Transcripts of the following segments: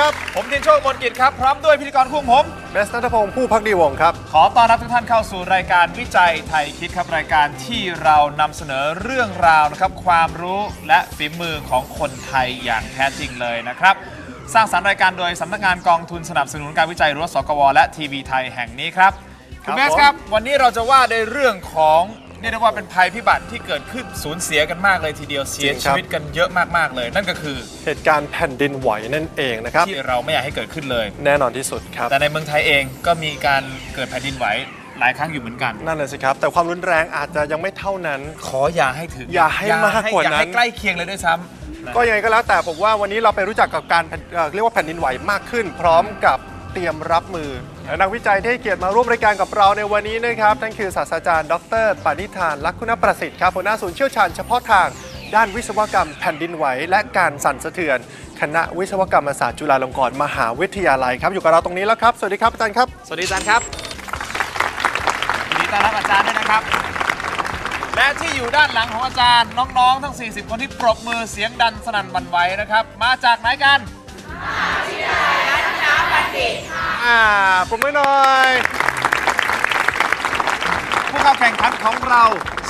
ครับคุณผู้ชมครับ ผมทินโชคมนกิจครับ พร้อมด้วยพิธีกรคู่ของผม เบสนัทพงศ์ผู้พักดีวงศ์ครับ ขอต้อนรับทุกท่านเข้าสู่รายการวิจัยไทยคิดครับรายการที่เรานำเสนอเรื่องราวนะครับความรู้และฝีมือของคนไทยอย่างแท้จริงเลยนะครับ สร้างสรรค์รายการโดยสำนักงานกองทุนสนับสนุนการวิจัยหรือว่าสกว และทีวีไทยแห่งนี้ครับคคุรับณเบสผมครับ วันนี้เราจะว่าในเรื่องของ เรียกได้ว่าเป็นภัยพิบัติที่เกิดขึ้นสูญเสียกันมากเลยทีเดียวเสียชีวิตกันเยอะมากๆเลย นั่นก็คือเหตุการณ์แผ่นดินไหวนั่นเองนะครับที่เราไม่อยากให้เกิดขึ้นเลย แน่นอนที่สุดครับ แต่ในเมืองไทยเองก็มีการเกิดแผ่นดินไหวหลายครั้งอยู่เหมือนกันนั่นเลยสิครับ แต่ความรุนแรงอาจจะยังไม่เท่านั้น ขออย่าให้ถึงอย่าให้มากกว่านั้นอย่าให้ใกล้เคียงเลยด้วยซ้ำก็ยังไงก็แล้วแต่ผมว่าวันนี้เราไปรู้จักกับการแผ่นเอ่อเรียกว่าแผ่นดินไหวมากขึ้น พร้อมกับ เตรียมรับมือและนักวิจัยที่เกียรติมาร่วมรายการกับเราในวันนี้นะครับนั่นคือศาสตราจารย์ ดรปณิธานลักคุณประสิทธิ์ครับหัวหน้าศูนย์เชี่ยวชาญเฉพาะทางด้านวิศวกรรมแผ่นดินไหว และการสั่นสะเทือน คณะวิศวกรรมศาสตร์จุฬาลงกรณ์มหาวิทยาลัยครับอยู่กับเราตรงนี้แล้วครับ สวัสดีครับอาจารย์ครับ สวัสดีอาจารย์ครับยินดีต้อนรับอาจารย์ด้วยนะครับ และที่อยู่ด้านหลังของอาจารย์น้องๆ ทั้ง 40 คนที่ปรบมือเสียงดันสนั่นหวันไหวนะครับ มาจากไหนกัน อ่าผมไม่หน่อย ผู้เข้าแข่งขันของเรา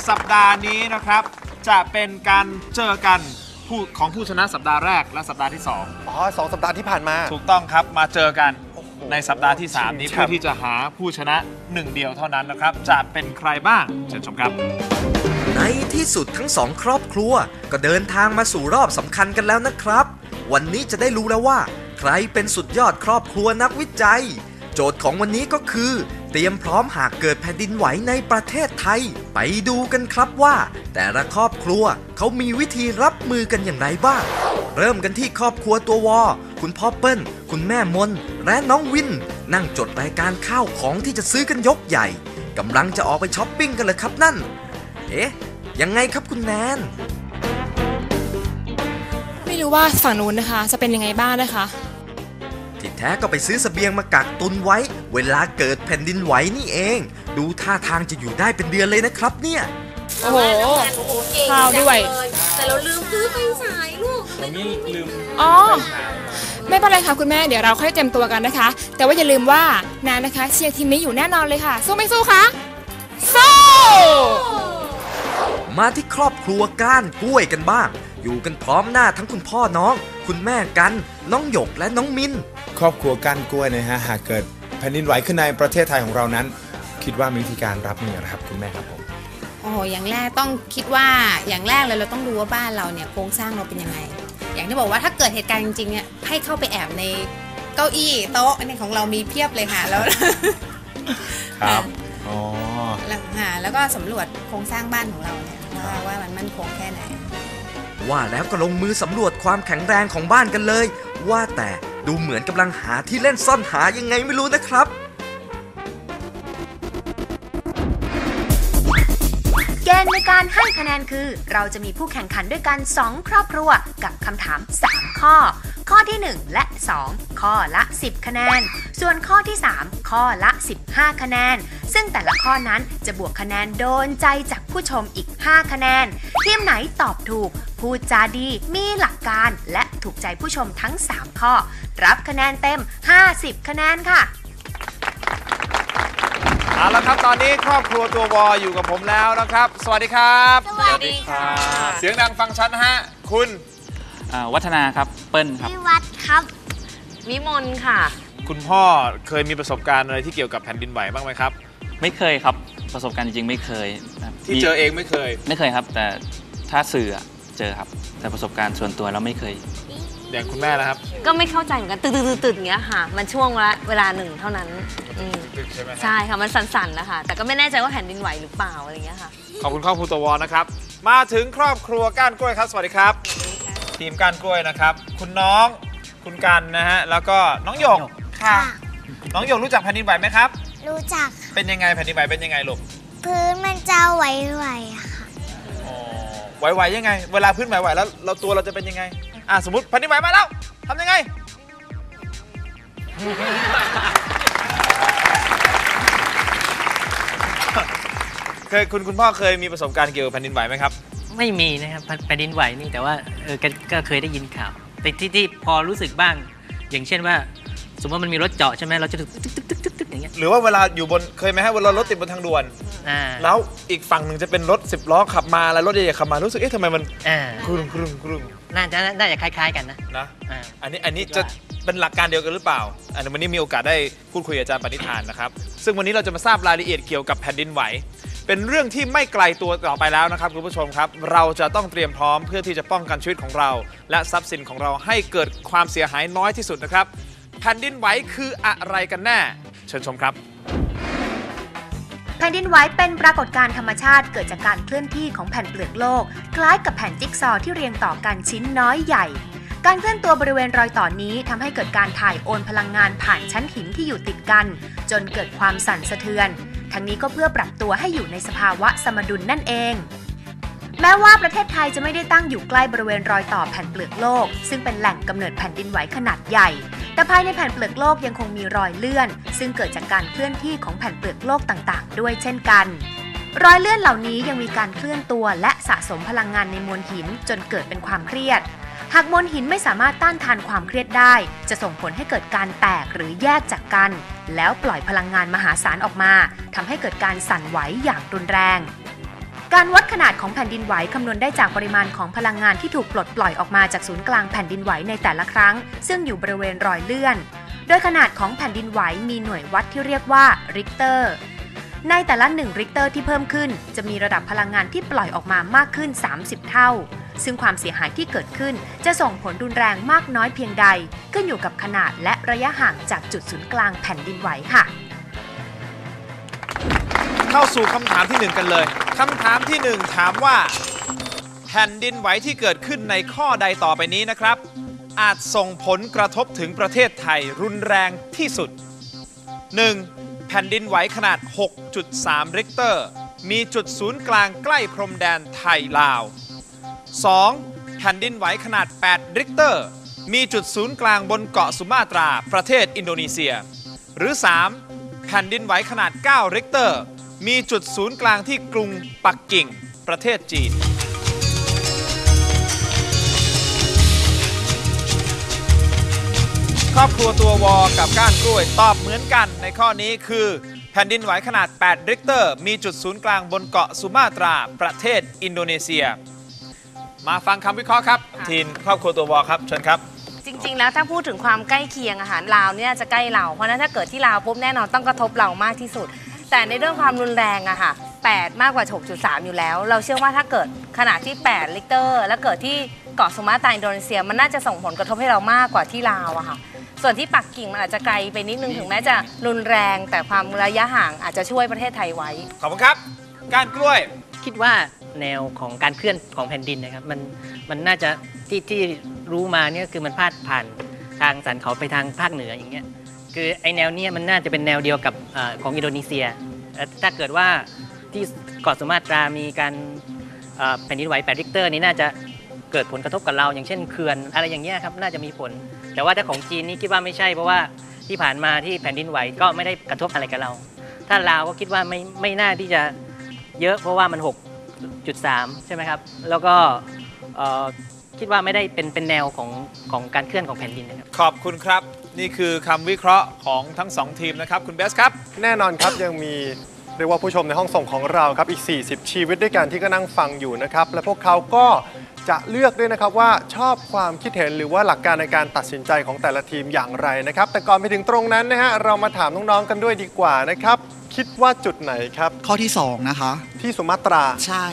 สัปดาห์นี้นะครับ จะเป็นการเจอกันผู้ของผู้ชนะสัปดาห์แรกและสัปดาห์ที่2อ๋อสองสัปดาห์ที่ผ่านมาถูกต้องครับมาเจอกันโอ้โหในสัปดาห์ที่ 3 นี้ชิงแชมป์เพื่อที่จะหาผู้ชนะหนึ่งเดียวเท่านั้นนะครับ จะเป็นใครบ้างเชิญชมครับ ในที่สุดทั้งสองครอบครัว ก็เดินทางมาสู่รอบสำคัญกันแล้วนะครับ วันนี้จะได้รู้แล้วว่า ใครเป็นสุดยอดครอบครัวนักวิจัย โจทย์ของวันนี้ก็คือ เตรียมพร้อมหากเกิดแผ่นดินไหวในประเทศไทย ไปดูกันครับว่า แต่ละครอบครัวเขามีวิธีรับมือกันอย่างไรบ้าง เริ่มกันที่ครอบครัวตัววอ คุณพ่อเปิ้ล คุณแม่มน และน้องวิน นั่งจดรายการข้าวของที่จะซื้อกันยกใหญ่กำลังจะออกไปช้อปปิ้งกันเลยครับนั่น เอ๊ะ ยังไงครับคุณแนน รู้ว่าฝั่งนู้นนะคะ จะเป็นยังไงบ้างนะคะ ที่แท้ก็ไปซื้อเสบียงมากักตุนไว้ เวลาเกิดแผ่นดินไหวนี่เอง ดูท่าทางจะอยู่ได้เป็นเดือนเลยนะครับเนี่ยโอ้โหเก่งข้าวด้วยจังเลยแต่เราลืมซื้อไฟฉายลูกอ๋อไม่เป็นไรค่ะคุณแม่เดี๋ยวเราค่อยเตรียมตัวกันนะคะ แต่ว่าอย่าลืมว่านานะคะ เชียร์ทีมนี้อยู่แน่นอนเลยค่ะ สู้ไม่สู้คะสู้มาที่ครอบครัวก้านกล้วยกันบ้าง อยู่กันพร้อมหน้าทั้งคุณพ่อน้อง คุณแม่กัน น้องหยกและน้องมิน ครอบครัวก้านกล้วยนะฮะหากเกิดแผ่นดินไหวขึ้นในประเทศไทยของเรานั้น คิดว่ามีวิธีการรับมือนะครับคุณแม่ครับผม โอ้โหอย่างแรกต้องคิดว่าอย่างแรกเลยเราต้องดูว่าบ้านเราเนี่ยโครงสร้างเราเป็นยังไง อย่างที่บอกว่าถ้าเกิดเหตุการณ์จริงๆเนี่ยให้เข้าไปแอบในเก้าอี้โต๊ะอันนี้ของเรามีเพียบเลยค่ะแล้ว ครับอ๋อแล้วหาแล้วก็สำรวจโครงสร้างบ้านของเราเนี่ยว่าว่ามันมั่นคงแค่ไหน ว่าแล้วก็ลงมือสำรวจความแข็งแรงของบ้านกันเลย ว่าแต่ดูเหมือนกำลังหาที่เล่นซ่อนหายังไงไม่รู้นะครับ ณฑ์ในการให้คะแนนคือ เราจะมีผู้แข่งขันด้วยกัน 2 ครอบครัวกับคำถาม 3 ข้อ ข้อที่ 1 และ 2 ข้อละ 10 คะแนน ส่วนข้อที่ 3 ข้อละ 15 คะแนน ซึ่งแต่ละข้อนั้นจะบวกคะแนนโดนใจจากผู้ชมอีก 5 คะแนน ทีมไหนตอบถูก พูดจาดี มีหลักการ และถูกใจผู้ชมทั้ง 3 ข้อ รับคะแนนเต็ม 50 คะแนนค่ะ เอาละครับตอนนี้ครอบครัวตัววออยู่กับผมแล้วนะครับ สวัสดีครับ สวัสดีค่ะเสียงดังฟังชัดนะฮะ คุณอ่าวัฒนาครับ เปิ้ลครับวิวัฒครับ วิมลค่ะ คุณพ่อเคยมีประสบการณ์อะไรที่เกี่ยวกับแผ่นดินไหวบ้างไหมครับ ไม่เคยครับ ประสบการณ์จริงๆไม่เคยนะครับที่มีเจอเองไม่เคย ไม่เคยครับ แต่ถ้าสื่ออะเจอครับ แต่ประสบการณ์ส่วนตัวเราไม่เคย อย่างคุณแม่นะครับก็ไม่เข้าใจเหมือนกันตื่นตื่นตื่นอย่างเงี้ยค่ะ มันช่วงเวลาเวลาหนึ่งเท่านั้นอืมใช่ไหมฮะใช่ค่ะมันสั่นๆนะคะแต่ก็ไม่แน่ใจว่าแผ่นดินไหวหรือเปล่าอะไรอย่างเงี้ยค่ะ ขอบคุณครอบครัวตัววอนะครับ มาถึงครอบครัวก้านกล้วยครับ สวัสดีครับ ทีมก้านกล้วยนะครับ คุณน้องคุณกันนะฮะแล้วก็น้องหยกค่ะ น้องหยกรู้จักแผ่นดินไหวไหมครับ รู้จักเป็นยังไงแผ่นดินไหวเป็นยังไงลูกพื้นมันจะไหวๆอะค่ะ อ๋อไหวๆยังไง เวลาพื้นไหวๆแล้วเราตัวเราจะเป็นยังไง อะสมมติแผ่นดินไหวมาแล้วทำยังไง เคยคุณคุณพ่อเคยมีประสบการณ์เกี่ยวกับแผ่นดินไหวไหมครับ ไม่มีนะครับแผ่นดินไหวนี่แต่ว่าเออก็ก็เคยได้ยินข่าว แต่ที่ที่พอรู้สึกบ้าง อย่างเช่นว่า สมมติว่ามันมีรถเจาะใช่ไหมเราจะตึกตึกตึกตึกตึกกอย่างเงี้ยหรือว่าเวลาอยู่บนเคยไหมฮะเวลารถติดบนทางด่วน อ่าแล้วอีกฝั่งหนึ่งจะเป็นรถสิบล้อขับมาแล้วรถใหญ่ๆขับมารู้สึกเอ๊ะทำไมมันกรุงกรุงกรุง น่าจะน่าจะคล้าย ๆ กันนะ นะ อ่า อันนี้อันนี้จะเป็นหลักการเดียวกันหรือเปล่า อันนี้วันนี้มีโอกาสได้พูดคุยกับอาจารย์ปณิธานนะครับ ซึ่งวันนี้เราจะมาทราบรายละเอียดเกี่ยวกับแผ่นดินไหว เป็นเรื่องที่ไม่ไกลตัวต่อไปแล้วนะครับคุณผู้ชมครับ เราจะต้องเตรียมพร้อมเพื่อที่จะป้องกันชีวิตของเรา และทรัพย์สินของเราให้เกิดความเสียหายน้อยที่สุดนะครับ แผ่นดินไหวคืออะไรกันแน่ เชิญชมครับ แผ่นดินไหวเป็นปรากฏการณ์ธรรมชาติเกิดจากการเคลื่อนที่ของแผ่นเปลือกโลก คล้ายกับแผ่นจิ๊กซอว์ที่เรียงต่อกันชิ้นน้อยใหญ่ การเคลื่อนตัวบริเวณรอยต่อนนี้ทำให้เกิดการถ่ายโอนพลังงานผ่านชั้นหินที่อยู่ติดกัน จนเกิดความสั่นสะเทือน ทั้งนี้ก็เพื่อปรับตัวให้อยู่ในสภาวะสมดุลนั่นเอง แม้ว่าประเทศไทยจะไม่ได้ตั้งอยู่ใกล้บริเวณรอยต่อแผ่นเปลือกโลก ซึ่งเป็นแหล่งกำเนิดแผ่นดินไหวขนาดใหญ่ แต่ภายในแผ่นเปลือกโลกยังคงมีรอยเลื่อน ซึ่งเกิดจากการเคลื่อนที่ของแผ่นเปลือกโลกต่างๆ ด้วยเช่นกันรอยเลื่อนเหล่านี้ยังมีการเคลื่อนตัวและสะสมพลังงานในมวลหินจนเกิดเป็นความเครียด หากมวลหินไม่สามารถต้านทานความเครียดได้ จะส่งผลให้เกิดการแตกหรือแยกจากกัน แล้วปล่อยพลังงานมหาศาลออกมาทำให้เกิดการสั่นไหวอย่างรุนแรง การวัดขนาดของแผ่นดินไหวคำนวณได้จากปริมาณของพลังงานที่ถูกปลดปล่อยออกมาจากศูนย์กลางแผ่นดินไหวในแต่ละครั้ง ซึ่งอยู่บริเวณรอยเลื่อน โดยขนาดของแผ่นดินไหวมีหน่วยวัดที่เรียกว่าริกเตอร์ในแต่ละ1ริกเตอร์ที่เพิ่มขึ้น จะมีระดับพลังงานที่ปล่อยออกมามากขึ้น 30 เท่า ซึ่งความเสียหายที่เกิดขึ้นจะส่งผลรุนแรงมากน้อยเพียงใด ขึ้นอยู่กับขนาดและระยะห่างจากจุดศูนย์กลางแผ่นดินไหวค่ะ เข้าสู่คำถามที่หนึ่งกันเลยคำถามที่หนึ่งถามว่า แผ่นดินไหวที่เกิดขึ้นในข้อใดต่อไปนี้นะครับ อาจส่งผลกระทบถึงประเทศไทยรุนแรงที่สุด 1. แผ่นดินไหวขนาด 6.3 ริกเตอร์ มีจุดศูนย์กลางใกล้พรมแดนไทยลาว 2. แผ่นดินไหวขนาด 8 ริกเตอร์ มีจุดศูนย์กลางบนเกาะสุมาตราประเทศอินโดนีเซีย หรือ 3. แผ่นดินไหวขนาด 9 ริกเตอร์ มีจุดศูนย์กลางที่กรุงปักกิ่ง ประเทศจีน ครอบครัวตัววอกับก้านกล้วยตอบเหมือนกันในข้อนี้คือ แผ่นดินไหวขนาด 8 ริกเตอร์ มีจุดศูนย์กลางบนเกาะสุมาตรา ประเทศอินโดนีเซีย มาฟังคำวิเคราะห์ครับ ทีมครอบครัวตัววอครับเชิญครับ จริงๆ แล้วถ้าพูดถึงความใกล้เคียงอาหารลาวเนี่ยจะใกล้เรา เพราะฉะนั้นถ้าเกิดที่ลาวปุ๊บแน่นอนต้องกระทบเรามากที่สุด แต่ในเรื่องความรุนแรงอะค่ะ 8 มากกว่า 6.3 อยู่แล้ว เราเชื่อว่าถ้าเกิดขนาดที่ 8 ลิกเตอร์ แล้วเกิดที่เกาะสุมาตราอินโดนีเซีย มันน่าจะส่งผลกระทบให้เรามากกว่าที่ลาวอะค่ะ ส่วนที่ปักกิ่งมันอาจจะไกลไปนิดนึงถึงแม้จะรุนแรง แต่ความระยะห่างอาจจะช่วยประเทศไทยไว้ ขอบคุณครับก้านกล้วย คิดว่าแนวของการเคลื่อนของแผ่นดินนะครับ มันมันน่าจะที่ที่รู้มาเนี่ยคือมันพาดผ่านทางสันเขาไปทางภาคเหนืออย่างเงี้ย คือไอแนวเนี้ยมันน่าจะเป็นแนวเดียวกับเออของอินโดนีเซียเอ่อถ้าเกิดว่าที่เกาะสุมาตรามีการเอ่อแผ่นดินไหว8ริกเตอร์นี้น่าจะเกิดผลกระทบกับเรา อย่างเช่นเขื่อนอะไรอย่างเงี้ยครับน่าจะมีผล แต่ว่าถ้าของจีนนี่คิดว่าไม่ใช่เพราะว่าที่ผ่านมาที่แผ่นดินไหวก็ไม่ได้กระทบอะไรกับเรา ถ้าลาวก็คิดว่าไม่ไม่น่าที่จะเยอะเพราะว่ามัน 6.3 ใช่ไหมครับ แล้วก็เอ่อคิดว่าไม่ได้เป็นเป็นแนวของของการเคลื่อนของแผ่นดินนะครับ ขอบคุณครับ นี่คือคำวิเคราะห์ของทั้งสองทีมนะครับ คุณเบสครับ แน่นอนครับยังมีเรียกว่าผู้ชมในห้องส่งของเราครับอีก 40 ชีวิตด้วยกันที่ก็นั่งฟังอยู่นะครับ และพวกเขาก็จะเลือกด้วยนะครับว่าชอบความคิดเห็นหรือว่าหลักการในการตัดสินใจของแต่ละทีมอย่างไรนะครับ แต่ก่อนไปถึงตรงนั้นนะฮะเรามาถามน้องๆกันด้วยดีกว่านะครับ คิดว่าจุดไหนครับข้อที่ 2 นะคะ ที่สุมาตราใช่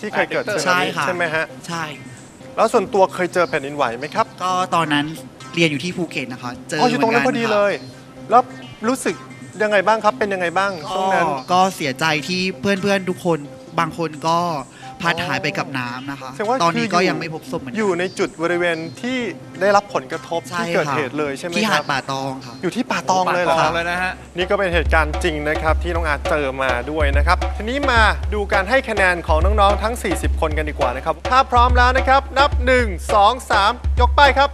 ที่เคยเกิดสึนาใช่มิค่ะ ใช่ไหมฮะใช่ แล้วส่วนตัวเคยเจอแผ่นดินไหวไหมครับ ก็ตอนนั้น เรียนอยู่ที่ภูเก็ตนะคะ เจออ๋ออยู่ตรงนั้นพหมือดีกัเลย แล้วรู้สึกยังไงบ้างครับ เป็นยังไงบ้างช่วงก็นั้น ก็เสียใจที่เพื่อนๆทุกคนบางคนก็พลัดหายไปกับน้ำนะคะ แสดงว่าตอนนี้คืก็ยู่ ยังไม่พบศพเหมือนกันอยู่ในจุดบริเวณที่ได้รับผลกระทบใช่ที่เกิดค่ะเหตุเลยใช่ไหมที่คหารัดบ ป่าตองค่ะ อยู่ที่ป่าตองเลยเหรอป่าตคอรังบเลยนะฮะ นี่ก็เป็นเหตุการณ์จริงนะครับที่น้องอาร์ตเจอมาด้วยนะครับ ทีนี้มาดูการให้คะแนนของน้องๆทั้ง 40 คนกันดีกว่านะครับ ถ้าพร้อมแล้วนะครับ นับ 1 2 3 ยกป้ายครับ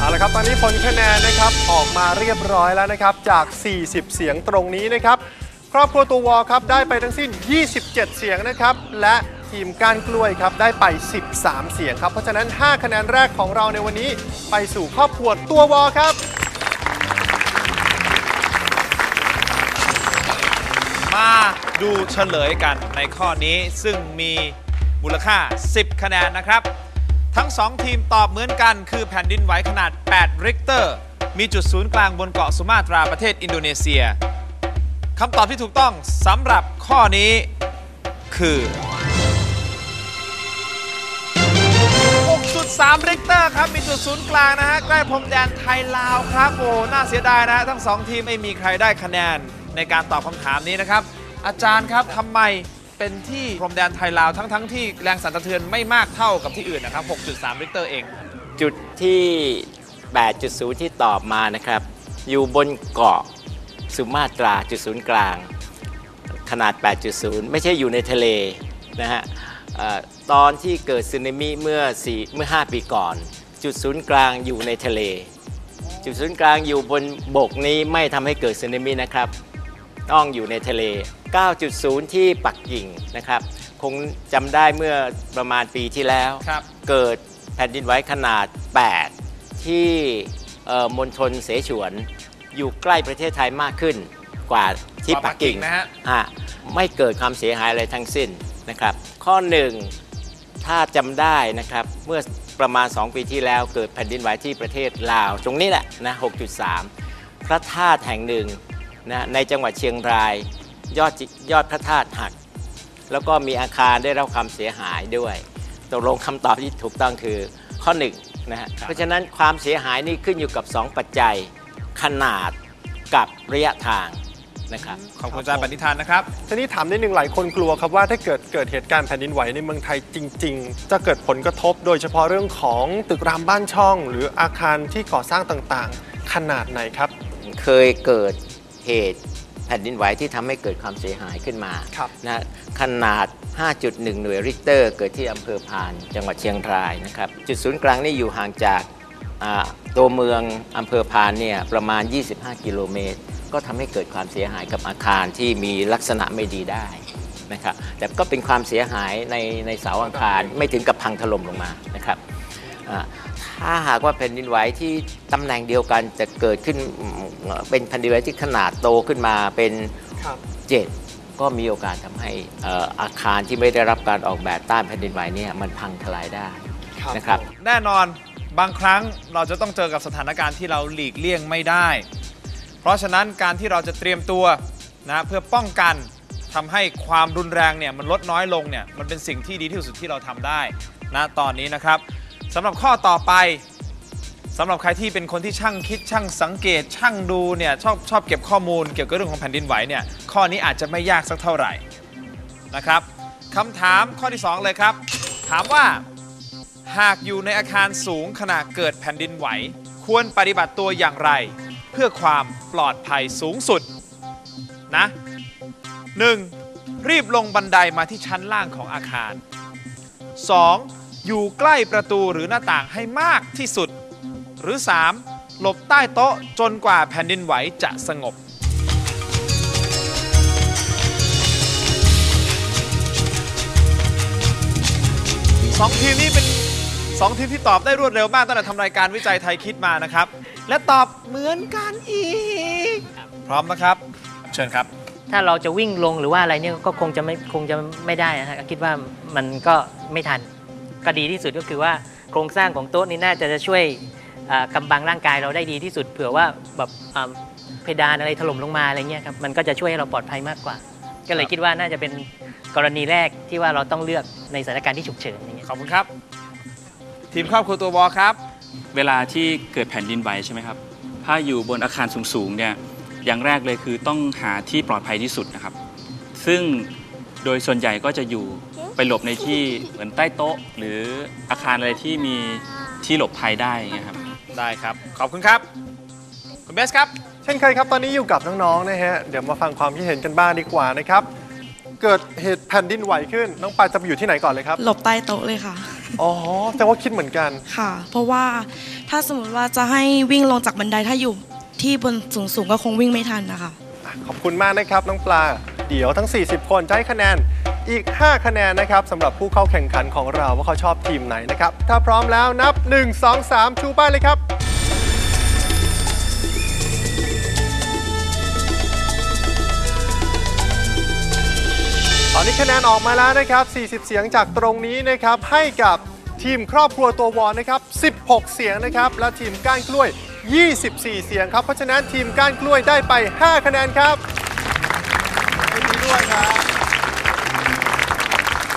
เอาละครับตอนนี้ผลคะแนนนะครับออกมาเรียบร้อยแล้วนะครับจาก 40 เสียงตรงนี้นะครับครอบครัวตัววอครับได้ไปทั้งสิ้น 27 เสียงนะครับและทีมก้านกล้วยครับได้ไป 13 เสียงครับ เพราะฉะนั้น 5 คะแนนแรกของเราในวันนี้ไปสู่ครอบครัวตัววอครับ มาดูเฉลยกันในข้อนี้ซึ่งมีมูลค่า 10 คะแนนนะครับ ทั้ง2ทีมตอบเหมือนกัน คือแผ่นดินไหวขนาด 8 ริกเตอร์ มีจุดศูนย์กลางบนเกาะสุมาตราประเทศอินโดนีเซียคำตอบที่ถูกต้องสำหรับข้อนี้คือ 6.3 ริกเตอร์ครับ มีจุดศูนย์กลางนะฮะ ใกล้พรมแดนไทยลาวครับ โอ้น่าเสียดายนะฮะ ทั้งสองทีมไม่มีใครได้คะแนนในการตอบคำถามนี้นะครับ อาจารย์ครับทำไม เป็นที่พรมแดนไทยลาวทั้งทั้งๆที่แรงสั่นสะเทือนไม่มากเท่ากับที่อื่นนะครับ 6.3ริกเตอร์เอง จุดที่ 8.0 ที่ตอบมานะครับ อยู่บนเกาะสุมาตราจุดศูนย์กลาง ขนาด 8.0 ไม่ใช่อยู่ในทะเลนะฮะตอนที่เกิดสึนามิเมื่อ4เมื่อ 5 ปีก่อน จุดศูนย์กลางอยู่ในทะเล จุดศูนย์กลางอยู่บนบกนี้ไม่ทำให้เกิดสึนามินะครับ ต้องอยู่ในทะเล 9.0 ที่ปักกิ่งนะครับ คงจำได้เมื่อประมาณปีที่แล้ว ครับ เกิดแผ่นดินไหวขนาด 8 ที่เอ่อมณฑลเสฉวน อยู่ใกล้ประเทศไทยมากขึ้นกว่าที่กว่าปัปักกกิ่กิ่งงนะฮะ อะไม่เกิดความเสียหายอะไรทั้งสิ้นนะครับ ข้อหนึ่ง ถ้าจำได้นะครับ เมื่อประมาณ 2 ปีที่แล้วเกิดแผ่นดินไหวที่ประเทศลาว ตรงนี้แหละนะ 6.3 พระธาตุแห่งหนึ่งนะในจังหวัดเชียงราย ยอดจิยอดพระธาตุหัก แล้วก็มีอาคารได้รับความเสียหายด้วยตกลงคำตอบที่ถูกต้องคือข้อหนึ่งนะฮะเพราะฉะนั้นความเสียหายนี่ขึ้นอยู่กับ 2 ปัจจัยขนาดกับระยะทางนะครับขอบคุณอาจารย์ปณิธานนะครับทีนี้ถามนิดนึงหลายคนกลัวครับว่าถ้าเกิดเกิดเหตุการณ์แผ่นดินไหวในเมืองไทยจริง ๆ จะเกิดผลกระทบโดยเฉพาะเรื่องของตึกรามบ้านช่อง หรืออาคารที่ก่อสร้างต่างๆ ขนาดไหนครับ เคยเกิดเหตุ แผ่นดินไหวที่ทำให้เกิดความเสียหายขึ้นมานะขนาด 5.1 หน่วยริกเตอร์ เกิดที่อำเภอพาน จังหวัดเชียงรายนะครับ จุดศูนย์กลางนี่อยู่ห่างจากอ่าตัวเมืองอำเภอพานเนี่ยประมาณ 25 กิโลเมตร ก็ทำให้เกิดความเสียหายกับอาคารที่มีลักษณะไม่ดีได้นะครับแต่ก็เป็นความเสียหายในในเสาอาคารไม่ถึงกับพังถล่มลงมานะครับอ่า ถ้าหากว่าแผ่นดินไหวที่ตำแหน่งเดียวกันจะเกิดขึ้นอืมเป็นแผ่นดินไหวที่ขนาดโตขึ้นมาเป็นครับเจ็ดก็มีโอกาสทำให้เอ่ออาคารที่ไม่ได้รับการออกแบบต้านแผ่นดินไหวเนี่ยมันพังทลายได้นะครับ แน่นอนบางครั้งเราจะต้องเจอกับสถานการณ์ที่เราหลีกเลี่ยงไม่ได้ เพราะฉะนั้นการที่เราจะเตรียมตัวนะเพื่อป้องกันทำให้ความรุนแรงเนี่ยมันลดน้อยลงเนี่ยมันเป็นสิ่งที่ดีที่สุดที่เราทำได้นะตอนนี้นะครับ สำหรับข้อต่อไปสำหรับใครที่เป็นคนที่ช่างคิดช่างสังเกต ช่างดูเนี่ยชอบชอบเก็บข้อมูลเกี่ยวกับเรื่องของแผ่นดินไหวเนี่ยข้อนี้อาจจะไม่ยากสักเท่าไหร่นะครับคำถามข้อที่สองเลยครับ ถามว่า หากอยู่ในอาคารสูงขณะเกิดแผ่นดินไหว ควรปฏิบัติตัวอย่างไร เพื่อความปลอดภัยสูงสุดนะ 1. รีบลงบันไดมาที่ชั้นล่างของอาคาร 2. อยู่ใกล้ประตูหรือหน้าต่างให้มากที่สุด หรือ 3. หลบใต้โต๊ะจนกว่าแผ่นดินไหวจะสงบ สองทีมนี้เป็นสองทีมที่ตอบได้รวดเร็วมากตั้งแต่ทำรายการวิจัยไทยคิดมานะครับ และตอบเหมือนกันอีก พร้อมนะครับ เชิญครับ ถ้าเราจะวิ่งลงหรือว่าอะไรเนี่ยก็คงจะไม่คงจะไม่ได้นะฮะคิดว่ามันก็ไม่ทัน ก็ดีที่สุดก็คือว่าโครงสร้างของโต๊ะนี่น่าจะจะช่วยกำบังร่างกายเราได้ดีที่สุด เผื่อว่าแบบเพดานอะไรถล่มลงมาอะไรเงี้ยครับมันก็จะช่วยให้เราปลอดภัยมากกว่า ก็เลยคิดว่าน่าจะเป็นกรณีแรกที่ว่าเราต้องเลือกในสถานการณ์ที่ฉุกเฉินอย่างเงี้ยขอบคุณครับ ทีมครอบครัวตัววอครับ เวลาที่เกิดแผ่นดินไหวใช่ไหมครับ ถ้าอยู่บนอาคารสูงๆเนี่ยอย่างแรกเลยคือต้องหาที่ปลอดภัยที่สุดนะครับ ซึ่งโดยส่วนใหญ่ก็จะอยู่ ไปหลบในที่เหมือนใต้โต๊ะ หรืออาคารอะไรที่มีที่หลบภัยได้อย่างเงี้ยครับ ได้ครับ ขอบคุณครับ คุณเบสครับ เช่นเคยครับ ตอนนี้อยู่กับน้องๆนะฮะ เดี๋ยวมาฟังความคิดเห็นกันบ้างดีกว่านะครับ เกิดเหตุแผ่นดินไหวขึ้น น้องปายจะไปอยู่ที่ไหนก่อนเลยครับ หลบใต้โต๊ะเลยค่ะ อ๋อแต่ว่าคิดเหมือนกัน ค่ะ เพราะว่าถ้าสมมติว่าจะให้วิ่งลงจากบันไดถ้าอยู่ที่บนสูงๆก็คงวิ่งไม่ทันนะคะ ขอบคุณมากนะครับน้องปลา เดี๋ยวทั้ง 40 คนจะให้คะแนนอีก 5 คะแนนนะครับสำหรับผู้เข้าแข่งขันของเราว่าเขาชอบทีมไหนนะครับ ถ้าพร้อมแล้วนับ 1 2 3 ชูป้ายเลยครับ ตอนนี้คะแนนออกมาแล้วนะครับ 40 เสียงจากตรงนี้นะครับ ให้กับทีมครอบครัวตัววอนนะครับ 16 เสียงนะครับ และทีมก้านกล้วย 24 เสียงครับ เพราะฉะนั้นทีมก้านกล้วยได้ไป 5 คะแนนครับ ด้วยครับ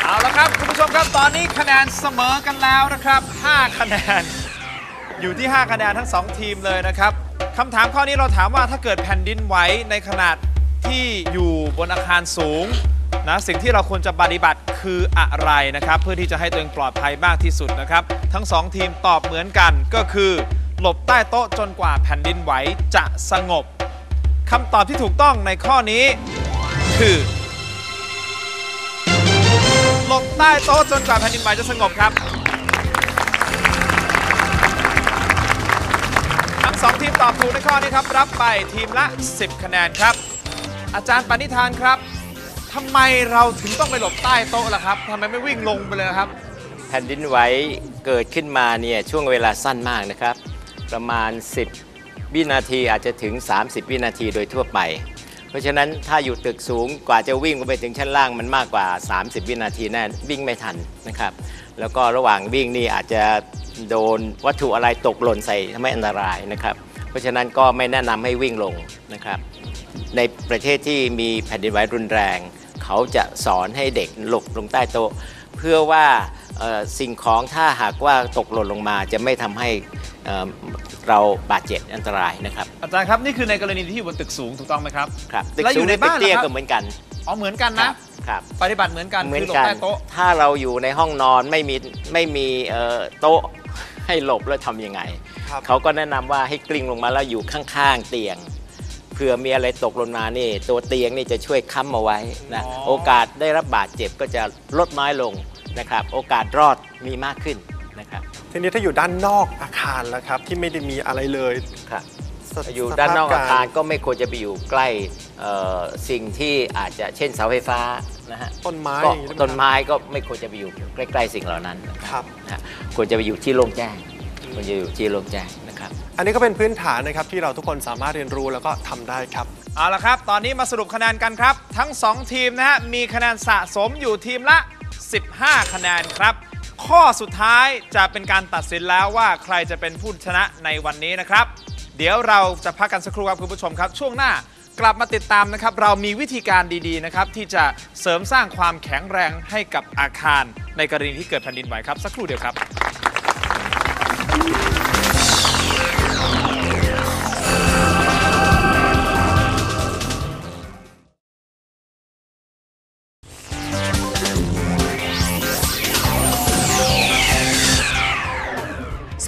เอาละครับคุณผู้ชมครับตอนนี้คะแนนเสมอกันแล้วนะครับ 5 คะแนน อยู่ที่ 5 คะแนนทั้ง 2 ทีมเลยนะครับคำถามข้อนี้เราถามว่าถ้าเกิดแผ่นดินไหวในขนาดที่อยู่บนอาคารสูงนะสิ่งที่เราควรจะปฏิบัติคืออะไรนะครับ เพื่อที่จะให้ตัวเองปลอดภัยมากที่สุดนะครับ ทั้ง 2 ทีมตอบเหมือนกันก็คือ หลบใต้โต๊ะจนกว่าแผ่นดินไหวจะสงบคำตอบที่ถูกต้องในข้อนี้ คือหลบใต้โต๊ะจนกว่าแผ่นดินไหวจะสงบครับ ทั้งสองทีมตอบถูกในข้อนี้ครับ รับไปทีมละ 10 คะแนนครับ อาจารย์ปณิธานครับทำไมเราถึงต้องไปหลบใต้โต๊ะล่ะครับทำไมไม่วิ่งลงไปเลยครับ แผ่นดินไหวเกิดขึ้นมาเนี่ยช่วงเวลาสั้นมากนะครับ ประมาณ 10 วินาทีอาจจะถึง 30 วินาทีโดยทั่วไป เพราะฉะนั้นถ้าอยู่ตึกสูงกว่าจะวิ่งไปถึงชั้นล่างมันมากกว่า 30 วินาทีแน่วิ่งไม่ทันนะครับ แล้วก็ระหว่างวิ่งนี่อาจจะโดนวัตถุอะไรตกหล่นใส่ทำให้อันตรายนะครับ เพราะฉะนั้นก็ไม่แนะนำให้วิ่งลงนะครับ ในประเทศที่มีแผ่นดินไหวรุนแรง เขาจะสอนให้เด็กหลบลงใต้โต๊ะ เพื่อว่าสิ่งของถ้าหากว่าตกหล่นลงมาจะไม่ทำให้ เอ่อเราบาดเจ็บอันตรายนะครับอาจารย์ครับนี่คือในกรณีที่อยู่บนตึกสูงถูกต้องไหมครับครับตึกแล้วอสูยู่งในในตึบ้ากนเตี้ยเหรอครับก็เหมือนกันอ๋อเหมือนกันนะครับปฏิบัติเหมือนกันเหมือคืนอหลบกันใต้โต๊ะถ้าเราอยู่ในห้องนอนไม่มีไม่มีเอ่อโต๊ะให้หลบแล้วทำยังไงครับเขาก็แนะนำว่าให้กลิ้งลงมาแล้วอยู่ข้างๆเตียงเผื่อมีอะไรตกลงมานี่ ตัวเตียงนี่จะช่วยค้ำเอาไว้นะอ๋อโอกาสได้รับบาดเจ็บก็จะลดน้อยลงนะครับ โอกาสรอดมีมากขึ้นนะครับ ทีนี้ถ้าอยู่ด้านนอกอาคารแล้วครับ ที่ไม่ได้มีอะไรเลยครับ สอยู่สภพด้านนอกอาคารรก็ไม่ควรจะไปอยู่ใกล้เอ่อสิ่งที่อาจจะเช่นเสาไฟฟ้านะฮะต้นไม้ก็อย่างนี้ได้ไหมต้นไม้ก็ไม่ควรจะไปอยู่ใกล้ ๆ สิ่งเหล่านั้นนะครับ นะฮะควรจะไปอยู่ที่โล่งแจ้งควรจะอยู่ที่โล่งแจ้งนะครับ อันนี้ก็เป็นพื้นฐานนะครับที่เราทุกคนสามารถเรียนรู้แล้วก็ทำได้ครับ เอาละครับ ตอนนี้มาสรุปคะแนนกันครับ ทั้ง 2 ทีมนะฮะ มีคะแนนสะสมอยู่ทีมละ 15 คะแนนครับ ข้อสุดท้ายจะเป็นการตัดสินแล้วว่าใครจะเป็นผู้ชนะในวันนี้นะครับ เดี๋ยวเราจะพักกันสักครู่ครับคุณผู้ชมครับ ช่วงหน้ากลับมาติดตามนะครับ เรามีวิธีการดีๆนะครับ ที่จะเสริมสร้างความแข็งแรงให้กับอาคาร ในกรณีที่เกิดแผ่นดินไหวครับ สักครู่เดียวครับ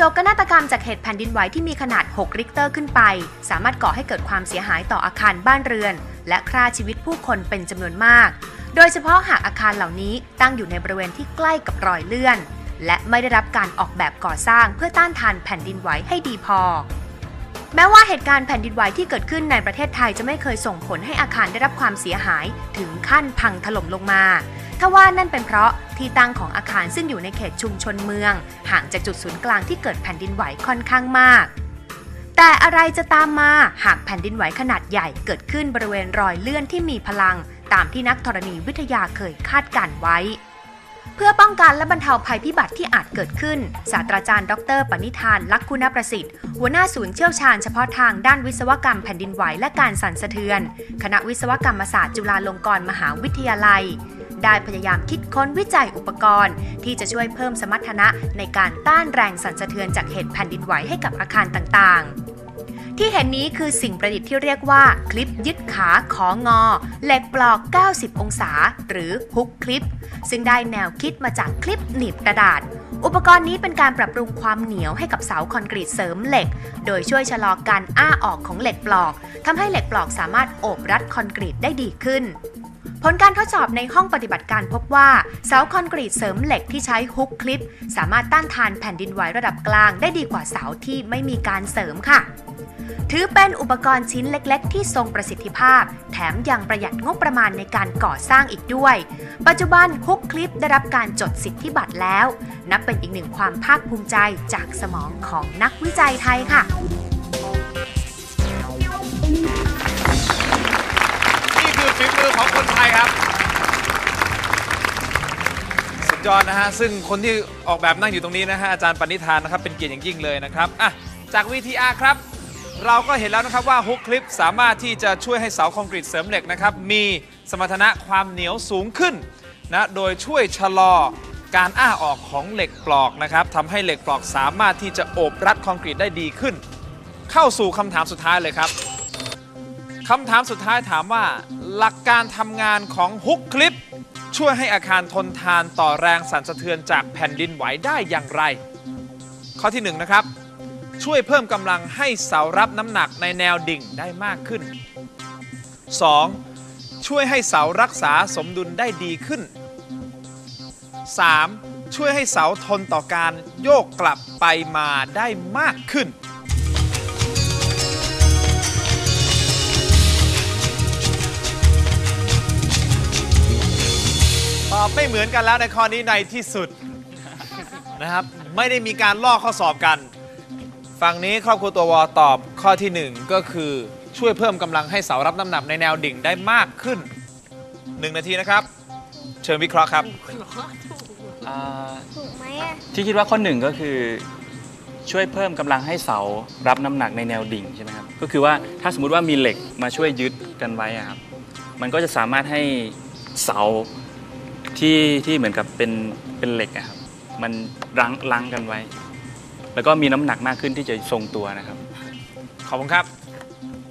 กนาฏกรรมจากเหตุแผ่นดินไหวที่มีขนาด 6 ริกเตอร์ขึ้นไป สามารถก่อให้เกิดความเสียหายต่ออาคารบ้านเรือน และฆ่าชีวิตผู้คนเป็นจำนวนมาก โดยเฉพาะหากอาคารเหล่านี้ตั้งอยู่ในบริเวณที่ใกล้กับรอยเลื่อน และไม่ได้รับการออกแบบก่อสร้างเพื่อต้านทานแผ่นดินไหวให้ดีพอ แม้ว่าเหตุการณ์แผ่นดินไหวที่เกิดขึ้นในประเทศไทยจะไม่เคยส่งผลให้อาคารได้รับความเสียหายถึงขั้นพังถล่มลงมา ทว่านั่นเป็นเพราะที่ตั้งของอาคารซึ่งอยู่ในเขตชุมชนเมือง ห่างจากจุดศูนย์กลางที่เกิดแผ่นดินไหวค่อนข้างมาก แต่อะไรจะตามมาหากแผ่นดินไหวขนาดใหญ่เกิดขึ้นบริเวณรอยเลื่อนที่มีพลัง ตามที่นักธรณีวิทยาเคยคาดการณ์ไว้ เพื่อป้องกันและบรรเทาภัยพิบัติที่อาจเกิดขึ้น ศาสตราจารย์ ดร ปณิธาน ลักคุณประสิทธิ์ หัวหน้าศูนย์เชี่ยวชาญเฉพาะทางด้านวิศวกรรมแผ่นดินไหวและการสั่นสะเทือน คณะวิศวกรรมศาสตร์จุฬาลงกรณ์มหาวิทยาลัย ได้พยายามคิดค้นวิจัยอุปกรณ์ ที่จะช่วยเพิ่มสมรรถนะในการต้านแรงสั่นสะเทือนจากเหตุแผ่นดินไหวให้กับอาคารต่างๆที่เห็นนี้คือสิ่งประดิษฐ์ที่เรียกว่า คลิปยึดขาของอ เหล็กปลอก 90 องศา หรือฮุกคลิป ซึ่งได้แนวคิดมาจากคลิปหนีบกระดาษ อุปกรณ์นี้เป็นการปรับปรุงความเหนียวให้กับเสาคอนกรีตเสริมเหล็ก โดยช่วยชะลอการอ้าออกของเหล็กปลอกทำให้เหล็กปลอกสามารถโอบรัดคอนกรีตได้ดีขึ้น ผลการทดสอบในห้องปฏิบัติการพบว่า เสาคอนกรีตเสริมเหล็กที่ใช้ฮุกคลิป สามารถต้านทานแผ่นดินไหวระดับกลางได้ดีกว่าเสาที่ไม่มีการเสริมค่ะ ถือเป็นอุปกรณ์ชิ้นเล็ก ๆ ที่ทรงประสิทธิภาพ แถมยังประหยัดงบประมาณในการก่อสร้างอีกด้วย ปัจจุบันฮุกคลิปได้รับการจดสิทธิบัตรแล้ว นับเป็นอีกหนึ่งความภาคภูมิใจจากสมองของนักวิจัยไทยค่ะ ฝีมือของคนไทยครับ สุดยอดนะฮะ ซึ่งคนที่ออกแบบนั่งอยู่ตรงนี้นะฮะ อาจารย์ปณิธานนะครับ เป็นเกียรติอย่างยิ่งเลยนะครับ อะ จาก VTR ครับ เราก็เห็นแล้วนะครับว่าฮุกคลิปสามารถที่จะช่วยให้เสาคอนกรีตเสริมเหล็กนะครับ มีสมรรถนะความเหนียวสูงขึ้นนะ โดยช่วยชะลอการอ้าออกของเหล็กปลอกนะครับทำให้เหล็กปลอกสามารถที่จะโอบรัดคอนกรีตได้ดีขึ้น เข้าสู่คำถามสุดท้ายเลยครับคำถามสุดท้ายถามว่า หลักการทำงานของฮุกคลิป ช่วยให้อาคารทนทานต่อแรงสั่นสะเทือนจากแผ่นดินไหวได้อย่างไร ข้อที่1นนะครับ ช่วยเพิ่มกำลังให้เสารับน้ำหนักในแนวดิ่งได้มากขึ้น 2. ช่วยให้เสารักษาสมดุลได้ดีขึ้น 3. ช่วยให้เสาทนต่อการโยกกลับไปมาได้มากขึ้น ตอบไม่เหมือนกันแล้วในข้อนี้ในที่สุดนะครับ ไม่ได้มีการลอกข้อสอบกัน ฝั่งนี้ครอบครัวตัววอตอบข้อทีหนึ่1 ก็คือช่วยเพิ่มกำลังให้เสารับน้ำหนักในแนวดิ่งได้มากขึ้น 1 นาทีนะครับ เชิญวิเคราะห์ครับ อ่าถูกไหมอะที่คิดว่าข้อหนึ่งก็คือ ช่วยเพิ่มกำลังให้เสารับน้ำหนักในแนวดิ่งใช่ไหมครับก็คือว่าถ้าสมมุติว่ามีเหล็กมาช่วยยึดกันไว้อะครับมันก็จะสามารถให้เสา ที่ที่เหมือนกับเป็นเป็นเหล็กอะครับมันรั้งรั้งกันไว้ แล้วก็มีน้ำหนักมากขึ้นที่จะทรงตัวนะครับ ขอบคุณครับ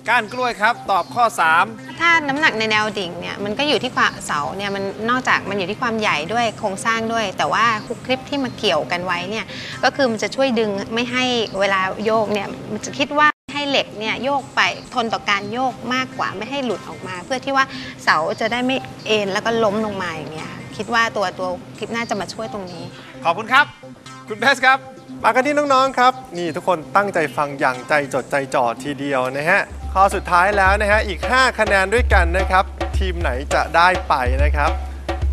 ก้านกล้วยครับ ตอบข้อ 3 ถ้าน้ำหนักในแนวดิ่งเนี่ยมันก็อยู่ที่ความเสาเนี่ยมันนอกจากมันอยู่ที่ความใหญ่ด้วยโครงสร้างด้วย แต่ว่าฮุกคลิปที่มาเกี่ยวกันไว้เนี่ยก็คือมันจะช่วยดึงไม่ให้เวลาโยกเนี่ยมันจะคิดว่าให้เหล็กเนี่ยโยกไปทนต่อการโยกมากกว่าไม่ให้หลุดออกมา เพื่อที่ว่าเสาจะได้ไม่เอ็นแล้วก็ล้มลงมาอย่างเงี้ยค่ะ คิดว่าตัวตัวคลิปน่าจะมาช่วยตรงนี้ ขอบคุณครับ คุณเพสครับ มากันที่น้องๆครับ นี่ทุกคนตั้งใจฟังอย่างใจจดใจจ่อทีเดียวนะฮะข้อสุดท้ายแล้วนะฮะอีก 5 คะแนนด้วยกันนะครับ ทีมไหนจะได้ไปนะครับ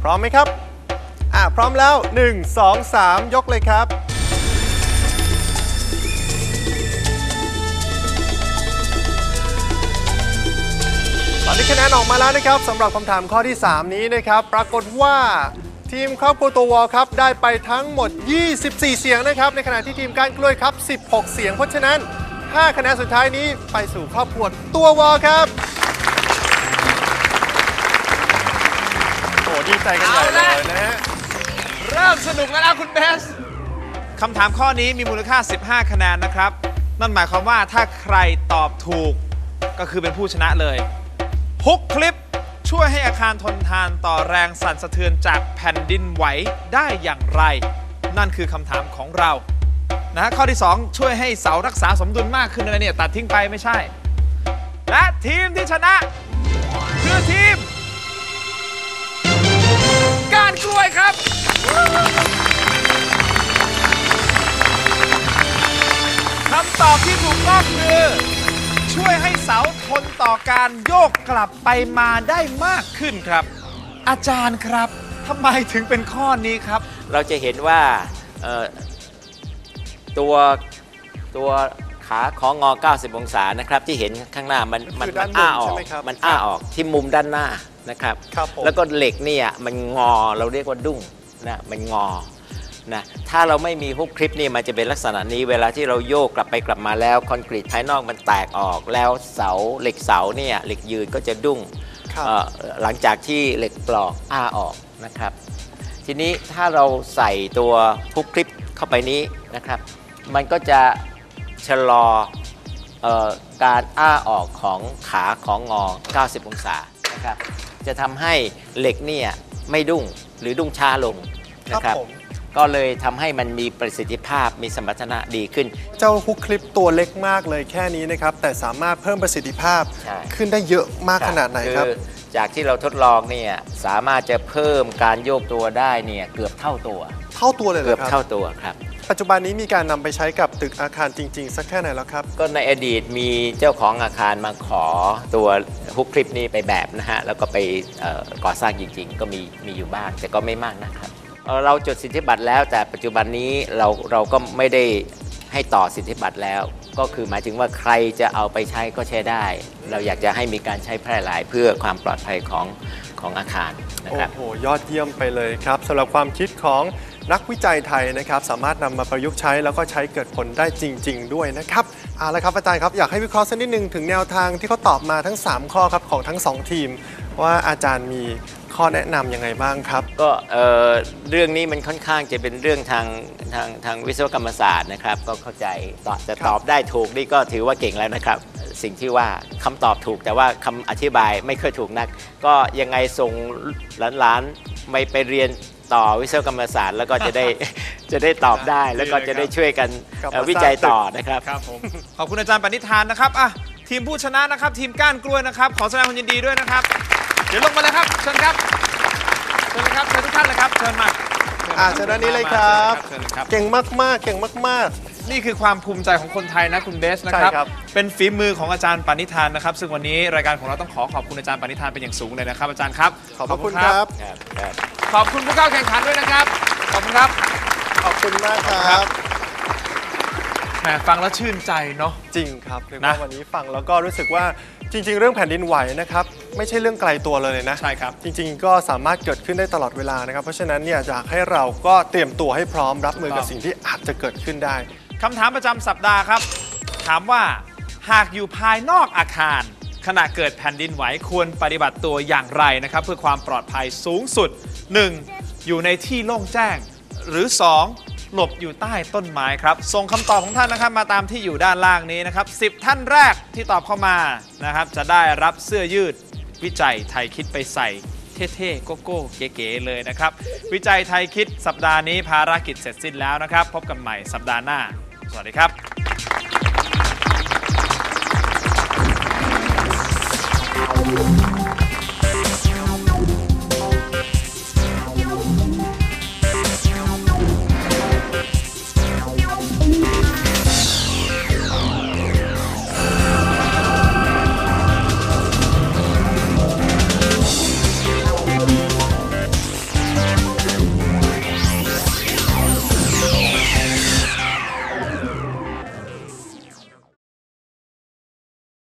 พร้อมไหมครับอะพร้อมแล้ว 1 2 3 ยกเลยครับ อนนี้คะแนนออกมาแล้วนะครับสำหรับคำถามข้อที่ 3 นี้นะครับ ปรากฏว่าทีมครอบครัวตัววอลครับ ได้ไปทั้งหมด 24 เสียงนะครับ ในขณะที่ทีมก้านกล้วยครับ 16 เสียง เพราะฉะนั้น 5 คะแนนสุดท้ายนี้ไปสู่ครอบครัวตัววอลครับโอ้ดีใจกันใหญ่เลยนะฮะเริ่มสนุกแล้วนะคุณเบสคำถามข้อนี้มีมูลค่า 15 คะแนนนะครับ นั่นหมายความว่าถ้าใครตอบถูกก็คือเป็นผู้ชนะเลย ฮุกคลิปช่วยให้อาคารทนทานต่อแรงสั่นสะเทือนจากแผ่นดินไหวได้อย่างไร นั่นคือคำถามของเรานะฮะข้อที่ 2 ช่วยให้เสารักษาสมดุลมากขึ้นอะไรเนี่ยตัดทิ้งไปไม่ใช่ และทีมที่ชนะ คือทีม กานกล้วยครับ คำตอบที่ถูกต้องคือ ช่วยให้เสาทนต่อการโยกกลับไปมาได้มากขึ้นครับ อาจารย์ครับทำไมถึงเป็นข้อนี้ครับ เราจะเห็นว่าเอ่อตัวตัวขาของงอ 90 องศานะครับที่เห็นข้างหน้ามันมันคือด้านมันอ้าบนออใช่กไหมครับมันอ้าออกที่มุมด้านหน้านะครับ ครับผม แล้วก็เหล็กเนี่ยมันงอเราเรียกว่าดุ้งนะมันงอ นะถ้าเราไม่มีฮุกคลิปนี่มันจะเป็นลักษณะนี้เวลาที่เราโยกกลับไปกลับมาแล้วคอนกรีตภายนอกมันแตกออกแล้วเสาเหล็กเสาเนี่ยเหล็กยืนก็จะดุ้งครับเอ่อหลังจากที่เหล็กปลอกอ้าออกนะครับ ทีนี้ถ้าเราใส่ตัวฮุกคลิปเข้าไปนี้นะครับ มันก็จะชะลอเออการอ้าออกของขาของงอ 90 องศานะครับจะทำให้เหล็กเนี่ยไม่ดุ้งหรือดุ้งช้าลงนะคครัรับบผม ก็เลยทำให้มันมีประสิทธิภาพมีสมรรถนะดีขึ้น เจ้าฮุกคลิปตัวเล็กมากเลยแค่นี้นะครับ แต่สามารถเพิ่มประสิทธิภาพใช่ ขึ้นได้เยอะมากขนาดไหนครับ อจากที่เราทดลองเนี่ยสามารถจะเพิ่มการโยกตัวได้เนี่ยเกือบเท่าตัว เท่าตัวเลยเหรเกืออบครับเท่าตัวครับ ปัจจุบันนี้มีการนำไปใช้กับตึกอาคารจริง ๆ สักแค่ไหนแล้วครับ ก็ในอดีตมีเจ้าของอาคารมาขอตัวฮุกคลิปนี้ไปแบบนะฮะ แล้วก็ไปเอ่อก่อสร้างจริงๆ ก็มีมีอยู่บ้าง แต่ก็ไม่มากนะครับ เราจดสิทธิบัตรแล้ว แต่ปัจจุบันนี้เราเราก็ไม่ได้ให้ต่อสิทธิบัตรแล้ว ก็คือหมายถึงว่าใครจะเอาไปใช้ก็ใช้ได้ เราอยากจะให้มีการใช้แพร่หลายเพื่อความปลอดภัยของของอาคารนะครับโอ้โหยอดเยี่ยมไปเลยครับสำหรับความคิดของนักวิจัยไทยนะครับสามารถนำมาประยุกต์ใช้แล้วก็ใช้เกิดผลได้จริง ๆ ด้วยนะครับเอาละครับอาจารย์ครับอยากให้วิเคราะห์สักนิดนึงถึงแนวทางที่เขาตอบมาทั้ง 3 ข้อครับของทั้ง 2 ทีม ว่าอาจารย์มี ข้อแนะนำยังไงบ้างครับ ก็เอ่อเรื่องนี้มันค่อนข้างจะเป็นเรื่องทางทางทางวิศวกรรมศาสตร์นะครับ ก็เข้าใจตอบจะตอบได้ถูกนี่ก็ถือว่าเก่งแล้วนะครับ สิ่งที่ว่าคำตอบถูกแต่ว่าคำอธิบายไม่เคอยถูกนัก ก็ยังไงส่งหลานๆไม่ไปเรียนต่อวิศวกรรมศาสตร์แล้วก็จะได้ จะได้ตอบได้แล้วก็จะได้ช่วยกันเอ่อวิจัยต่อนะครับ ครับผม ขอบคุณอาจารย์ปณิธานนะครับอะทีมผู้ชนะนะครับ ทีมก้านกล้วยนะครับ ขอแสดงความยินดีด้วยนะครับ เดี๋ยวลงมาเลยครับเชิญครับเชิญเลยครับเชิญทุกท่านเลยครับเชิญมาอ่าเชิญด้านนี้เลยครับ เชิญเลยครับ เก่งมากๆ เก่งมากนี่คือความภูมิใจของคนไทยนะคุณเบสนะครับ ใช่ครับ เป็นฝีมือของอาจารย์ปณิธานนะครับ ซึ่งวันนี้รายการของเราต้องขอขอบคุณอาจารย์ปณิธานเป็นอย่างสูงเลยนะครับอาจารย์ครับๆขอบพระคุณครับ ขอบคุณผู้เข้าแข่งขันด้วยนะครับ ขอบคุณครับ ขอบคุณมากครับ แหมฟังแล้วชื่นใจเนาะ จริงครับเรียกนะว่าวันนี้ฟังแล้วก็รู้สึกว่าจริง ๆ เรื่องแผ่นดินไหวนะครับไม่ใช่เรื่องไกลตัวเลยนะ ใช่ครับ จริง ๆ ก็สามารถเกิดขึ้นได้ตลอดเวลานะครับ เพราะฉะนั้นเนี่ยอยากให้เราก็เตรียมตัวให้พร้อมรับมือกับสิ่งที่อาจจะเกิดขึ้นได้ คำถามประจำสัปดาห์ครับ ถามว่าหากอยู่ภายนอกอาคาร ขณะเกิดแผ่นดินไหวควรปฏิบัติตัวอย่างไรนะครับ เพื่อความปลอดภัยสูงสุด 1. อยู่ในที่โล่งแจ้ง หรือ 2. หลบอยู่ใต้ต้นไม้ครับ ส่งคำตอบของท่านนะครับมาตามที่อยู่ด้านล่างนี้นะครับ10 ท่านแรกที่ตอบเข้ามานะครับ จะได้รับเสื้อยืดวิจัยไทยคิดไปใส่เท่ๆ โกโก้เก๋ๆเลยนะครับ วิจัยไทยคิดสัปดาห์นี้ภารกิจเสร็จสิ้นแล้วนะครับ พบกันใหม่สัปดาห์หน้า สวัสดีครับ